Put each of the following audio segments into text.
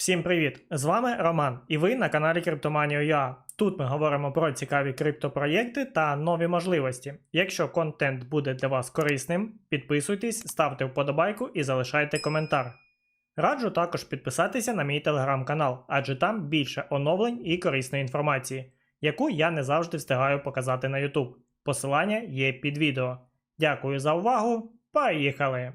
Всім привіт! З вами Роман, і ви на каналі Криптоманія.ua. Тут ми говоримо про цікаві криптопроєкти та нові можливості. Якщо контент буде для вас корисним, підписуйтесь, ставте вподобайку і залишайте коментар. Раджу також підписатися на мій телеграм-канал, адже там більше оновлень і корисної інформації, яку я не завжди встигаю показати на YouTube. Посилання є під відео. Дякую за увагу. Поїхали!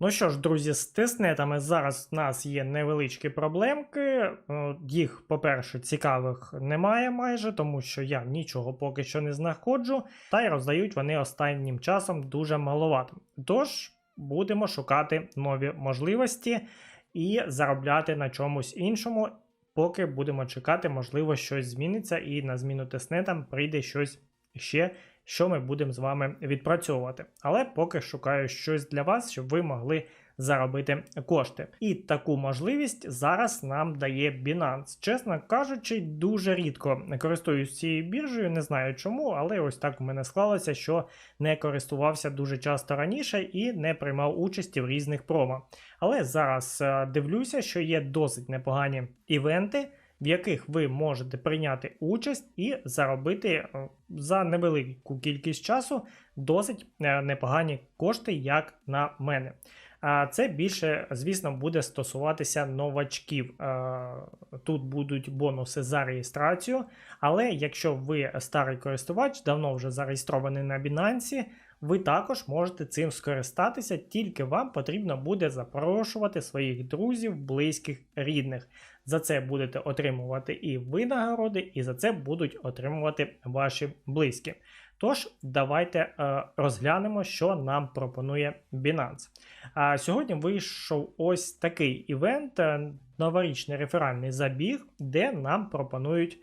Ну що ж, друзі, з тестнетами зараз в нас є невеличкі проблемки. Е, Їх, по-перше, цікавих немає майже, тому що я нічого поки що не знаходжу, та й роздають вони останнім часом дуже маловато. Тож будемо шукати нові можливості і заробляти на чомусь іншому, поки будемо чекати, можливо, щось зміниться, і на зміну тестнетам прийде щось ще що ми будемо з вами відпрацьовувати. Але поки шукаю щось для вас, щоб ви могли заробити кошти. І таку можливість зараз нам дає Binance. Чесно кажучи, дуже рідко користуюсь цією біржею, не знаю чому, але ось так у мене склалося, що не користувався дуже часто раніше і не приймав участі в різних промо. Але зараз е, дивлюся, що є досить непогані івенти в яких ви можете прийняти участь і заробити е, за невелику кількість часу досить е, непогані кошти, як на мене. А це більше, звісно, буде стосуватися новачків. Е, тут будуть бонуси за реєстрацію, але якщо ви старий користувач, давно вже зареєстрований на Binance, ви також можете цим скористатися, тільки вам потрібно буде запрошувати своїх друзів, близьких, рідних. За це будете отримувати і ви нагороди, і за це будуть отримувати ваші близькі. Тож, давайте е, розглянемо, що нам пропонує Binance. А сьогодні вийшов ось такий івент, е, новорічний реферальний забіг, де нам пропонують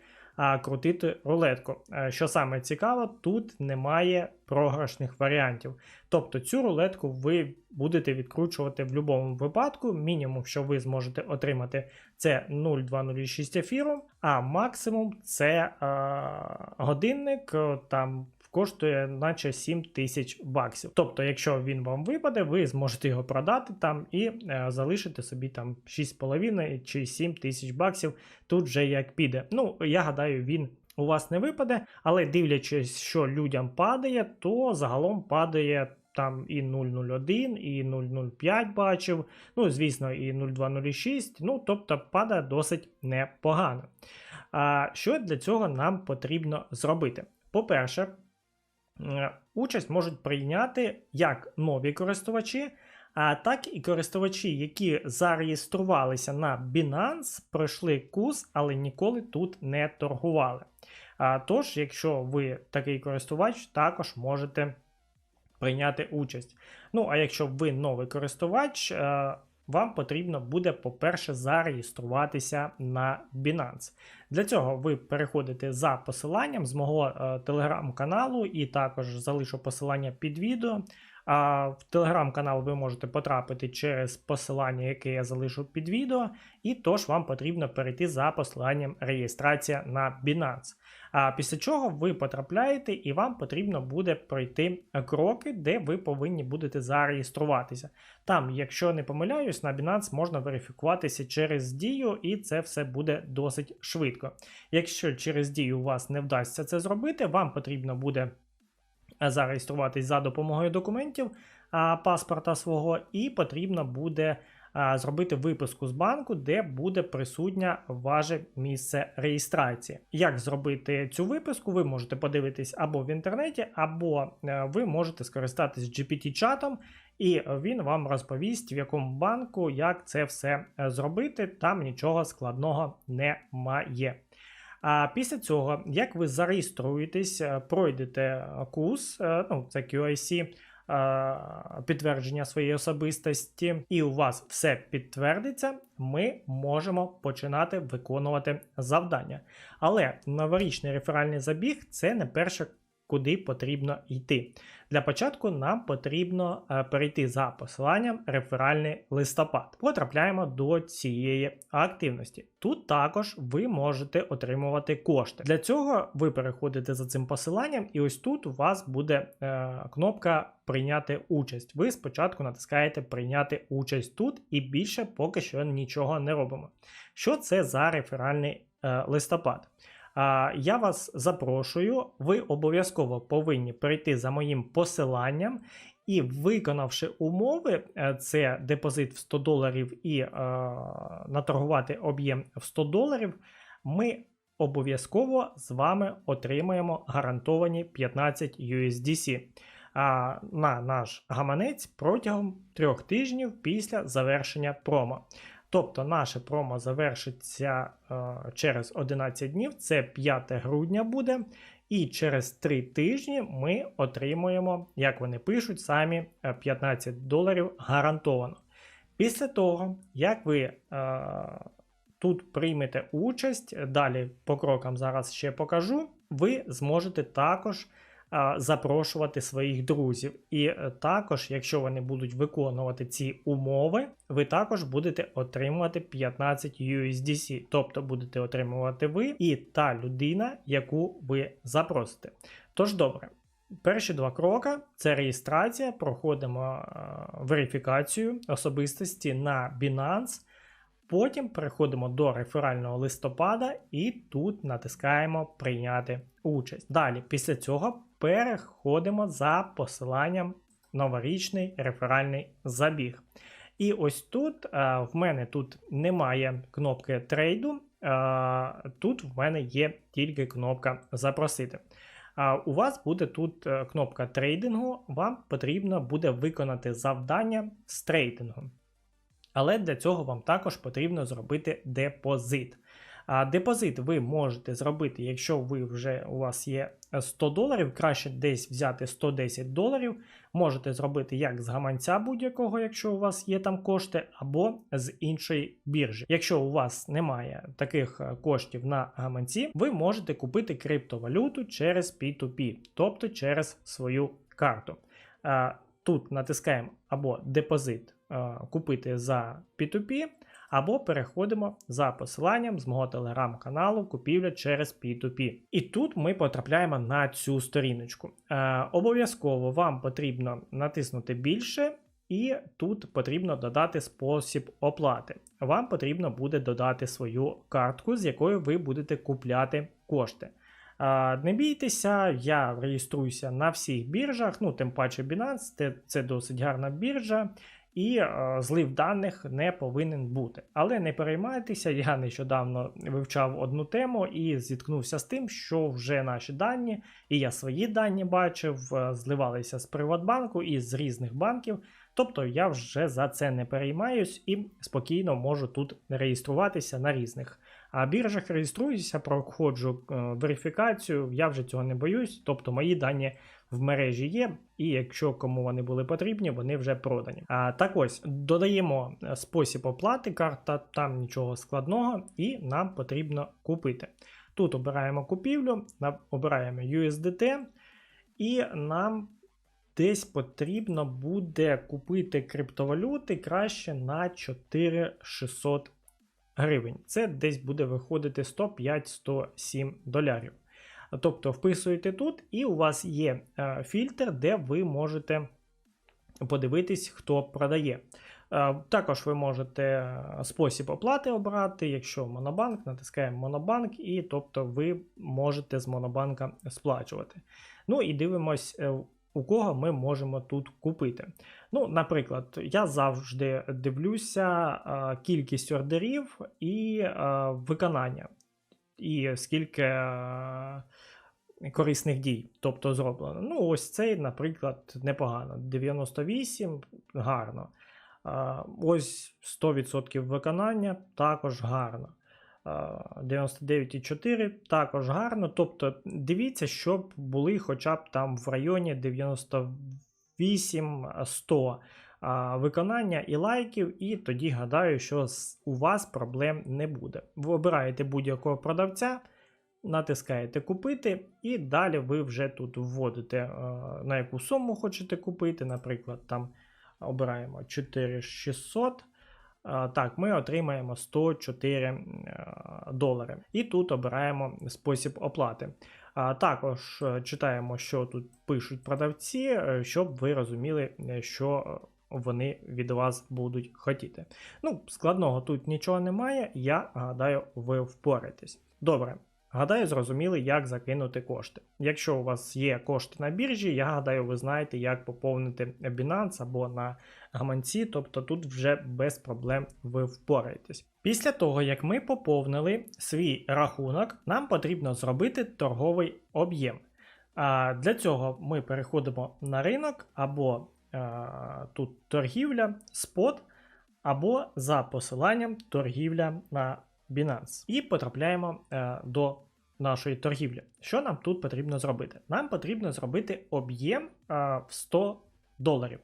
крутити рулетку. Е, що саме цікаво, тут немає програшних варіантів. Тобто цю рулетку ви будете відкручувати в будь-якому випадку. Мінімум, що ви зможете отримати, це 0,206 ефіру, а максимум це а, годинник там коштує наче 7 тисяч баксів. Тобто, якщо він вам випаде, ви зможете його продати там і е, залишити собі там 6,5 чи 7 тисяч баксів. Тут вже як піде. Ну, я гадаю, він. У вас не випаде, але дивлячись, що людям падає, то загалом падає там і 0,01, і 0,05 бачив, ну, звісно, і 0,206, ну, тобто падає досить непогано. А що для цього нам потрібно зробити? По-перше, участь можуть прийняти як нові користувачі, а так і користувачі, які зареєструвалися на Binance, пройшли курс, але ніколи тут не торгували. А, Тож, якщо ви такий користувач, також можете прийняти участь. Ну, а якщо ви новий користувач, е, вам потрібно буде, по-перше, зареєструватися на Binance. Для цього ви переходите за посиланням з мого е, телеграм-каналу, і також залишу посилання під відео. А в телеграм-канал ви можете потрапити через посилання, яке я залишу під відео, і тож вам потрібно перейти за посиланням реєстрація на Binance. А після чого ви потрапляєте, і вам потрібно буде пройти кроки, де ви повинні будете зареєструватися. Там, якщо не помиляюсь, на Binance можна верифікуватися через дію, і це все буде досить швидко. Якщо через дію у вас не вдасться це зробити, вам потрібно буде зареєструватись за допомогою документів паспорта свого, і потрібно буде зробити виписку з банку, де буде присутня ваше місце реєстрації. Як зробити цю виписку, ви можете подивитись або в інтернеті, або е, ви можете скористатись GPT-чатом, і він вам розповість, в якому банку як це все е, зробити. Там нічого складного немає. А після цього, як ви зареєструєтесь, е, пройдете курс, ну це QIC, підтвердження своєї особистості, і у вас все підтвердиться, ми можемо починати виконувати завдання. Але новорічний реферальний забіг це не перше куди потрібно йти. Для початку нам потрібно е, перейти за посиланням реферальний листопад. Потрапляємо до цієї активності. Тут також ви можете отримувати кошти. Для цього ви переходите за цим посиланням, і ось тут у вас буде е, кнопка Прийняти участь. Ви спочатку натискаєте Прийняти участь тут і більше поки що нічого не робимо. Що це за реферальний е, листопад? Я вас запрошую, ви обов'язково повинні перейти за моїм посиланням. І, виконавши умови, е, це депозит в 100 доларів і е, наторгувати об'єм в 100 доларів, ми обов'язково з вами отримаємо гарантовані 15 USDC на наш гаманець протягом трьох тижнів після завершення промо. Тобто наше промо завершиться е, через 11 днів, це 5 грудня буде. І через 3 тижні ми отримуємо, як вони пишуть, самі 15 е, доларів гарантовано. Після того, як ви е, тут приймете участь, далі по крокам зараз ще покажу, ви зможете також запрошувати своїх друзів. І е, також, якщо вони будуть виконувати ці умови, ви також будете отримувати 15 USDC, тобто будете отримувати ви і та людина, яку ви запросите. Тож добре. Перші два кроки це реєстрація, проходимо е, верифікацію особистості на Binance. Потім переходимо до реферального листопада і тут натискаємо Прийняти участь. Далі, після цього переходимо за посиланням новорічний реферальний забіг. І ось тут е, в мене тут немає кнопки трейду, а, тут в мене є тільки кнопка Запросити. У вас буде тут е, кнопка трейдингу, вам потрібно буде виконати завдання з трейдингу. Але для цього вам також потрібно зробити депозит. А депозит ви можете зробити, якщо ви вже у вас є 100 доларів, краще десь взяти 110 доларів. Можете зробити як з гаманця будь-якого, якщо у вас є там кошти, або з іншої біржі. Якщо у вас немає таких е, коштів на гаманці, ви можете купити криптовалюту через P2P, тобто через свою карту. Тут натискаємо або депозит купити за P2P. Або переходимо за посиланням з мого телеграм-каналу купівля через P2P. І тут ми потрапляємо на цю сторіночку. Е, Обов'язково вам потрібно натиснути більше, і тут потрібно додати спосіб оплати. Вам потрібно буде додати свою картку, з якою ви будете купляти кошти. Е, не бійтеся, я реєструюся на всіх біржах, ну тим паче Binance, це, це досить гарна біржа і е, злив даних не повинен бути. Але не переймайтеся, я нещодавно вивчав одну тему і зіткнувся з тим, що вже наші дані, і я свої дані бачив, е, зливалися з Приватбанку і з різних банків. Тобто я вже за це не переймаюсь і спокійно можу тут реєструватися на різних а біржах реєструюся, проходжу е, верифікацію, я вже цього не боюсь, тобто мої дані в мережі є, і якщо кому вони були потрібні, вони вже продані. А так ось додаємо е, спосіб оплати, карта, там нічого складного, і нам потрібно купити. Тут обираємо купівлю, обираємо USDT, і нам десь потрібно буде купити криптовалюти краще на 4600 гривень. Це десь буде виходити 105-107 долярів. Тобто вписуєте тут, і у вас є е, фільтр, де ви можете подивитись, хто продає. Е, також ви можете е, спосіб оплати обрати, якщо Монобанк, натискаємо Монобанк, і тобто ви можете з Монобанка сплачувати. Ну і дивимось, у кого ми можемо тут купити. Ну, Наприклад, я завжди дивлюся кількість ордерів і виконання, і скільки корисних дій, тобто зроблено. Ну, ось цей, наприклад, непогано. 98 гарно. Ось 100% виконання також гарно. 99,4 також гарно. Тобто дивіться, щоб були хоча б там в районі 98-100 виконання і лайків, і тоді гадаю, що у вас проблем не буде. Ви обираєте будь-якого продавця. натискаєте купити, і далі ви вже тут вводите, на яку суму хочете купити. Наприклад, там обираємо 4600. Так, ми отримаємо 104 е, долари. І тут обираємо спосіб оплати. Також е, читаємо, що тут пишуть продавці, е, щоб ви розуміли, що вони від вас будуть хотіти. Ну, складного тут нічого немає. Я гадаю, ви впораєтесь. Добре. Гадаю, зрозуміли, як закинути кошти. Якщо у вас є кошти на біржі, я гадаю, ви знаєте, як поповнити Binance або на гаманці, тобто тут вже без проблем ви впораєтесь. Після того, як ми поповнили свій рахунок, нам потрібно зробити торговий об'єм. А для цього ми переходимо на ринок або а, тут торгівля, спот, або за посиланням торгівля на Binance. І потрапляємо е, до нашої торгівлі. Що нам тут потрібно зробити? Нам потрібно зробити об'єм е, в 100 доларів.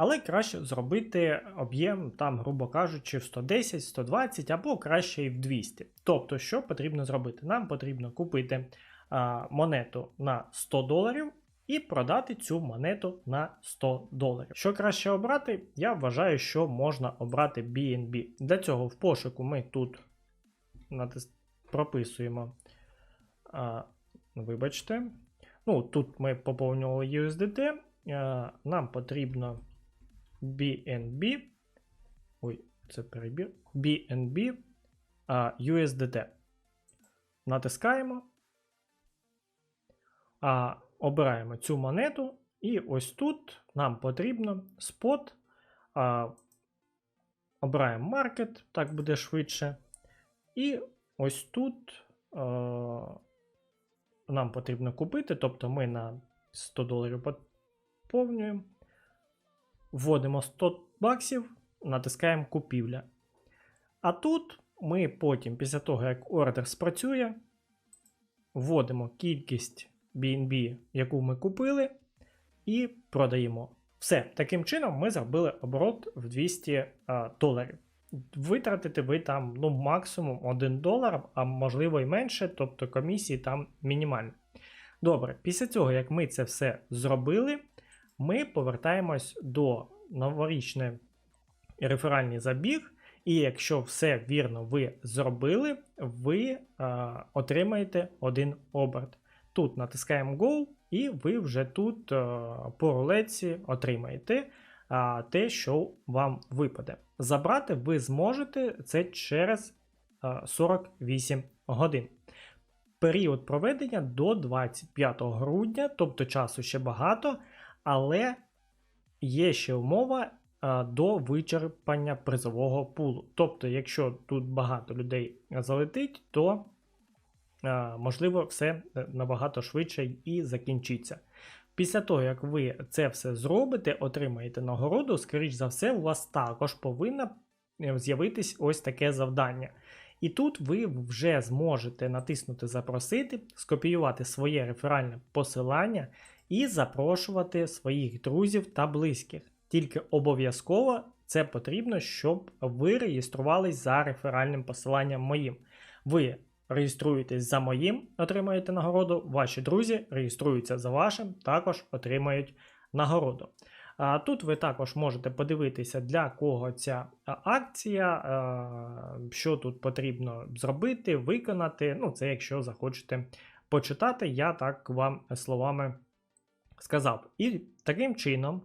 Але краще зробити об'єм, там, грубо кажучи, в 110, 120 або краще і в 200. Тобто, що потрібно зробити? Нам потрібно купити а, монету на 100 доларів і продати цю монету на 100 доларів. Що краще обрати? Я вважаю, що можна обрати BNB. Для цього в пошуку ми тут натис... прописуємо. А, вибачте. Ну, тут ми поповнювали USDT. А, нам потрібно BNB. Ой, це перебір. BNB USDT. Натискаємо. Обираємо цю монету. І ось тут нам потрібно спот. Обираємо Market, так буде швидше. І ось тут нам потрібно купити. Тобто ми на 100 доларів поповнюємо. Вводимо 100 баксів, натискаємо купівля. А тут ми потім, після того, як ордер спрацює, вводимо кількість BNB, яку ми купили, і продаємо. Все, таким чином ми зробили оборот в 200 а, доларів. Витратите ви там ну, максимум 1 долар, а можливо і менше, тобто комісії там мінімальні. Добре, після цього, як ми це все зробили, ми повертаємось до новорічний реферальний забіг, і якщо все вірно ви зробили, ви а, отримаєте один оберт. Тут натискаємо Go, і ви вже тут а, по рулетці отримаєте а, те, що вам випаде. Забрати ви зможете це через а, 48 годин. Період проведення до 25 грудня, тобто часу ще багато, але є ще умова до вичерпання призового пулу. Тобто, якщо тут багато людей залетить, то можливо все е, набагато швидше і закінчиться. Після того, як ви це все зробите, отримаєте нагороду, скоріш за все, у вас також повинно е, з'явитись ось таке завдання. І тут ви вже зможете натиснути Запросити, скопіювати своє реферальне посилання і запрошувати своїх друзів та близьких. Тільки обов'язково це потрібно, щоб ви реєструвались за реферальним посиланням моїм. Ви реєструєтесь за моїм, отримаєте нагороду. Ваші друзі реєструються за вашим, також отримають нагороду. Тут ви також можете подивитися, для кого ця акція, що тут потрібно зробити, виконати. Ну, це якщо захочете почитати, я так вам словами сказав. І таким чином,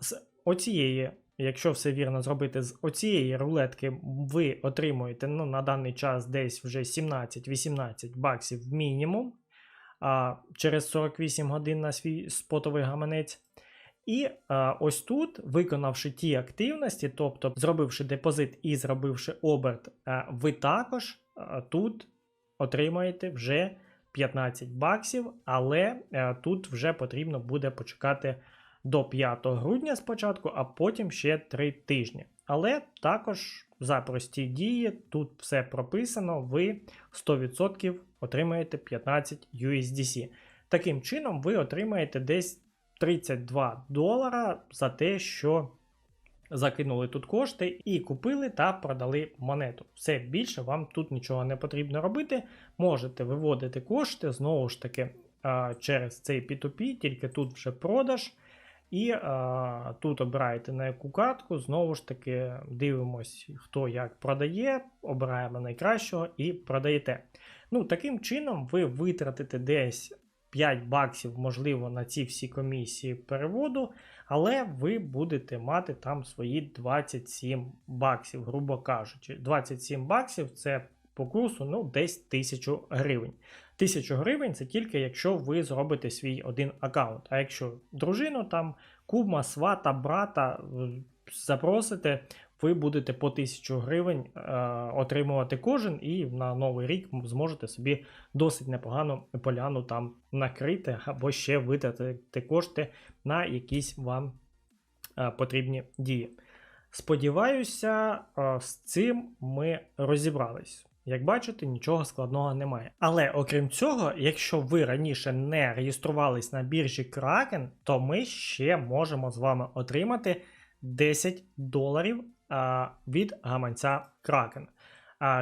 з оцієї, якщо все вірно зробити, з оцієї рулетки ви отримуєте ну, на даний час десь вже 17-18 баксів мінімум через 48 годин на свій спотовий гаманець. І а, ось тут, виконавши ті активності, тобто зробивши депозит і зробивши оберт, а, ви також а, тут отримаєте вже 15 баксів, але а, тут вже потрібно буде почекати до 5 грудня спочатку, а потім ще 3 тижні. Але також за прості дії, тут все прописано, ви 100% отримаєте 15 USDC. Таким чином, ви отримаєте десь 32 долара за те, що закинули тут кошти і купили та продали монету. Все більше вам тут нічого не потрібно робити. Можете виводити кошти знову ж таки через цей P2P, тільки тут вже продаж. І а, тут обираєте на яку картку, знову ж таки дивимось, хто як продає, обираємо найкращого і продаєте. Ну, Таким чином, ви витратите десь 5 баксів, можливо, на ці всі комісії переводу, але ви будете мати там свої 27 баксів, грубо кажучи. 27 баксів це по курсу ну, десь 1000 гривень. 1000 гривень це тільки якщо ви зробите свій один аккаунт. А якщо дружину, там, кума, свата, брата запросите, ви будете по 1000 гривень е, отримувати кожен, і на новий рік зможете собі досить непогану поляну там накрити, або ще витратити кошти на якісь вам е, потрібні дії. Сподіваюся, е, з цим ми розібрались. Як бачите, нічого складного немає. Але окрім цього, якщо ви раніше не реєструвались на біржі Kraken, то ми ще можемо з вами отримати 10 доларів від гаманця Kraken.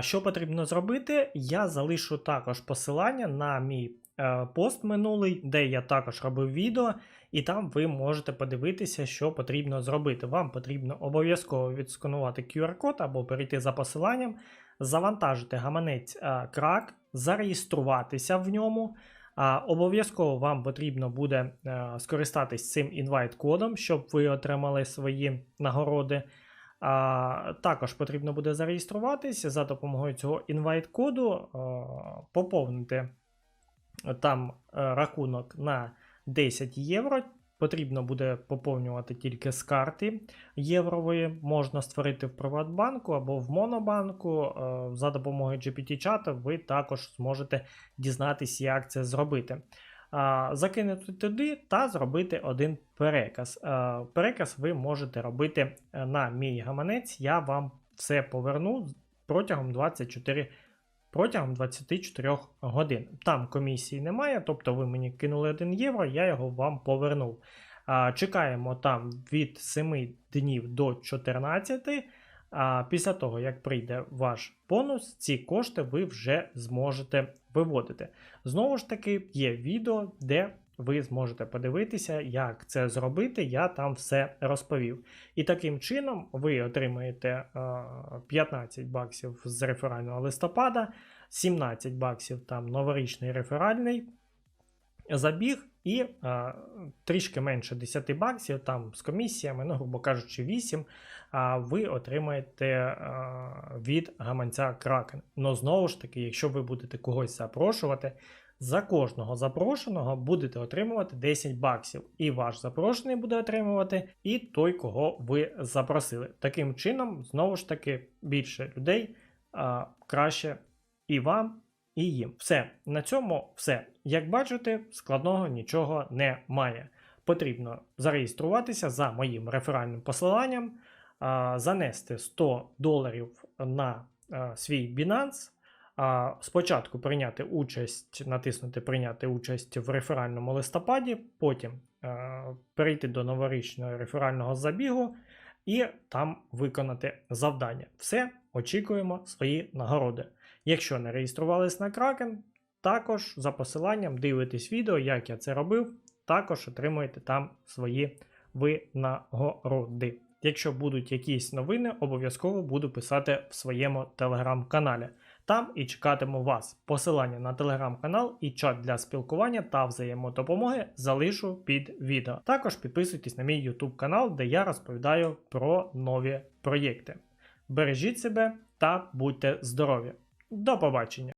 Що потрібно зробити? Я залишу також посилання на мій е, пост минулий, де я також робив відео, і там ви можете подивитися, що потрібно зробити. Вам потрібно обов'язково відсканувати QR-код або перейти за посиланням, завантажити гаманець е, крак, зареєструватися в ньому. А, Обов'язково вам потрібно буде е, скористатись цим інвайт-кодом, щоб ви отримали свої нагороди. А, Також потрібно буде зареєструватися за допомогою цього інвайт-коду, поповнити там е, рахунок на 10 євро. Потрібно буде поповнювати тільки з карти єврової. Можна створити в Приватбанку або в Монобанку. Е, За допомогою GPT-чату ви також зможете дізнатися, як це зробити. Закинути туди та зробити один переказ. Переказ ви можете робити е, на мій гаманець. Я вам все поверну протягом 24 протягом 24 годин. Там комісії немає, тобто ви мені кинули 1 євро, я його вам повернув. Чекаємо там від 7 днів до 14. А після того, як прийде ваш бонус, ці кошти ви вже зможете виводити. Знову ж таки, є відео, де ви зможете подивитися, як це зробити. Я там все розповів. І таким чином ви отримаєте е, 15 баксів з реферального листопада, 17 баксів там новорічний реферальний забіг. І а, трішки менше 10 баксів, там з комісіями, ну, грубо кажучи, 8, а ви отримаєте а, від гаманця Kraken. Ну, знову ж таки, якщо ви будете когось запрошувати, за кожного запрошеного будете отримувати 10 баксів. І ваш запрошений буде отримувати, і той, кого ви запросили. Таким чином, знову ж таки, більше людей а, краще і вам і їм. Все, на цьому все. Як бачите, складного нічого немає. Потрібно зареєструватися за моїм реферальним посиланням, занести 100 доларів на свій Binance. Спочатку прийняти участь, натиснути Прийняти участь в реферальному листопаді, потім перейти до новорічного реферального забігу і там виконати завдання. Все, очікуємо свої нагороди. Якщо не реєструвались на Kraken, також за посиланням дивитесь відео, як я це робив, також отримуєте там свої винагороди. Якщо будуть якісь новини, обов'язково буду писати в своєму телеграм-каналі. Там і чекатиму вас. Посилання на телеграм-канал і чат для спілкування та взаємодопомоги залишу під відео. Також підписуйтесь на мій YouTube канал, де я розповідаю про нові проєкти. Бережіть себе та будьте здорові! До побачення!